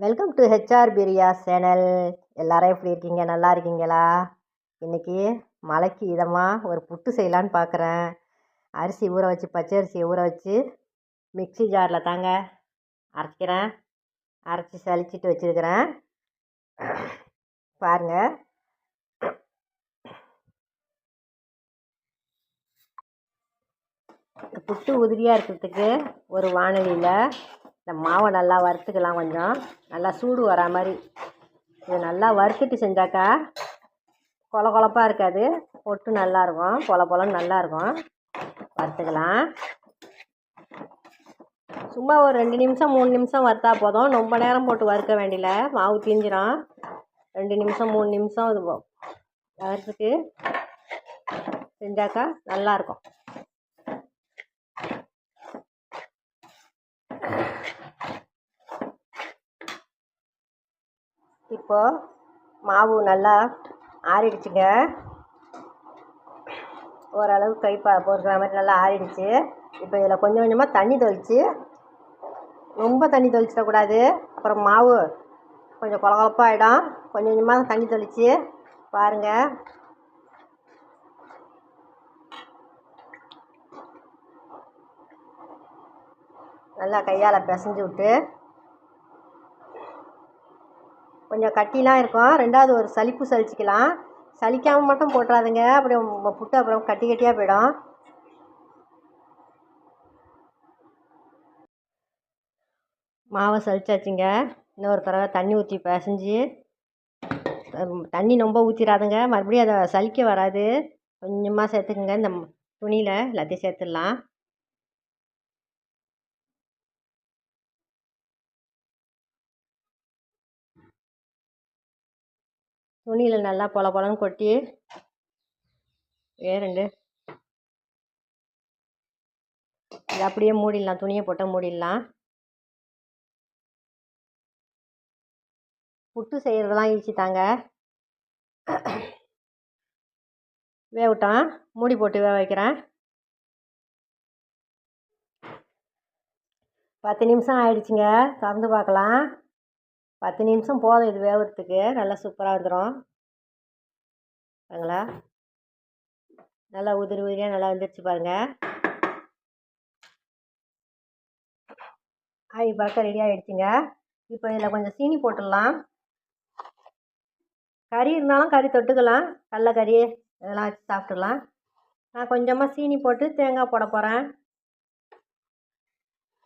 Welcome to HR Priya channel எல்லாரும் எப்படி இருக்கீங்க? நல்லா இருக்கீங்களா? இன்றைக்கி மழைக்கு இதமாக ஒரு புட்டு செய்யலான்னு பார்க்குறேன் அரிசி ஊற வச்சு பச்சை அரிசியை ஊற வச்சு மிக்ஸி ஜாரில் தாங்க அரைச்சிக்கிறேன் அரைச்சி சளிச்சிட்டு வச்சுருக்கிறேன். பாருங்கள் புட்டு உதிரியாக இருக்கிறதுக்கு ஒரு வானலியில் இந்த மாவை நல்லா வறுத்துக்கலாம் கொஞ்சம். நல்லா சூடு வரா மாதிரி. இது நல்லா வறுத்துட்டு செஞ்சாக்கா கொல கொலப்பாக இருக்காது. பொட்டு நல்லாயிருக்கும் பொல பொலன்னு நல்லாயிருக்கும் வறுத்துக்கலாம். சும்மா ஒரு ரெண்டு நிமிஷம் மூணு நிமிஷம் வறுத்தா போதும். ரொம்ப நேரம் போட்டு வறுக்க வேண்டியில மாவு தீஞ்சிரும் ரெண்டு நிமிஷம் மூணு நிமிஷம் இது வறுத்துட்டு செஞ்சாக்கா நல்லாயிருக்கும் இப்போது மாவு நல்லா ஆறிடுச்சுங்க. ஓரளவு கை பா பொறுக்கிற மாதிரி நல்லா ஆறிடுச்சு. இப்போ இதில் கொஞ்சம் கொஞ்சமாக தண்ணி தெளித்து ரொம்ப தண்ணி தெளிச்சிடக்கூடாது அப்புறம் மாவு கொஞ்சம் கொல கொஞ்சம் கொஞ்சமாக தண்ணி தெளித்து பாருங்கள் நல்லா கையால் பிசைஞ்சு விட்டு கொஞ்சம் கட்டிலாம் இருக்கும். ரெண்டாவது ஒரு சலிப்பு சலிச்சிக்கலாம். சலிக்காமல் மட்டும் போட்டுறாதுங்க. அப்புறம் புட்டு அப்புறம் கட்டி கட்டியாக போயிடும். மாவை சலிச்சாச்சுங்க. இன்னொரு தடவை தண்ணி ஊற்றி பிசைஞ்சு தண்ணி ரொம்ப ஊற்றிடாதுங்க மறுபடியும் அதை சலிக்க வராது. கொஞ்சமாக சேர்த்துக்குங்க. இந்த துணியில் எல்லாத்தையும் சேர்த்துடலாம். துணியில் நல்லா பொல பொலன்னு கொட்டி ரெண்டு இது அப்படியே மூடிடலாம் துணியை போட்டால் மூடிடலாம். புட்டு செய்கிறதெல்லாம் ஈஸி தாங்க. வேவிட்டான் மூடி போட்டு வேக வைக்கிறேன். பத்து நிமிஷம் ஆயிடுச்சுங்க திறந்து பார்க்கலாம். பத்து நிமிஷம் போதும் இது வேகிறதுக்கு நல்லா சூப்பராக வந்துடும் பாருங்களா நல்லா உதிரி உதிரியாக நல்லா வந்துருச்சு பாருங்கள் ஆய் பறக்க ரெடி ஆகிடுச்சிங்க இப்போ இதில் கொஞ்சம் சீனி போட்டுடலாம். கறி இருந்தாலும் கறி தொட்டுக்கலாம். கடலக்கறி இதெல்லாம் வச்சு சாப்பிட்டுக்கலாம். நான் கொஞ்சமாக சீனி போட்டு தேங்காய் போட போகிறேன்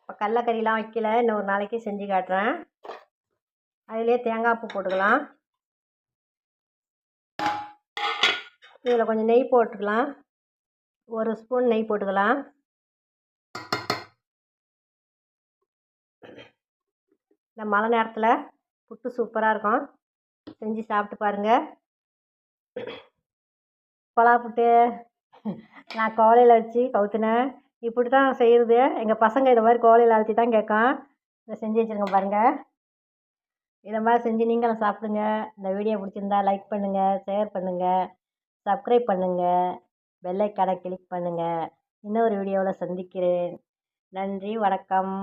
இப்போ கடலக்கறிலாம் வைக்கல. இன்னும் ஒரு நாளைக்கு செஞ்சு காட்டுறேன். அதிலே தேங்காய் பூ போட்டுக்கலாம். இதில் கொஞ்சம் நெய் போட்டுக்கலாம். ஒரு ஸ்பூன் நெய் போட்டுக்கலாம். இந்த மழை நேரத்தில் புட்டு சூப்பராக இருக்கும். செஞ்சு சாப்பிட்டு பாருங்கள் பலா புட்டு நான் கோலையில் வச்சு கவுத்துனேன். இப்படி தான் செய்கிறது எங்கள் பசங்க இதை மாதிரி கோலையில் அழுத்தி தான் கேட்கும். இதை செஞ்சு வச்சுருங்க பாருங்கள் இதை மாதிரி செஞ்சு நீங்களும் சாப்பிடுங்க. இந்த வீடியோ பிடிச்சிருந்தா லைக் பண்ணுங்கள் ஷேர் பண்ணுங்கள் சப்ஸ்கிரைப் பண்ணுங்கள் பெல்லைக்கானை கிளிக் பண்ணுங்கள் இன்னொரு வீடியோவில் சந்திக்கிறேன். நன்றி வணக்கம்.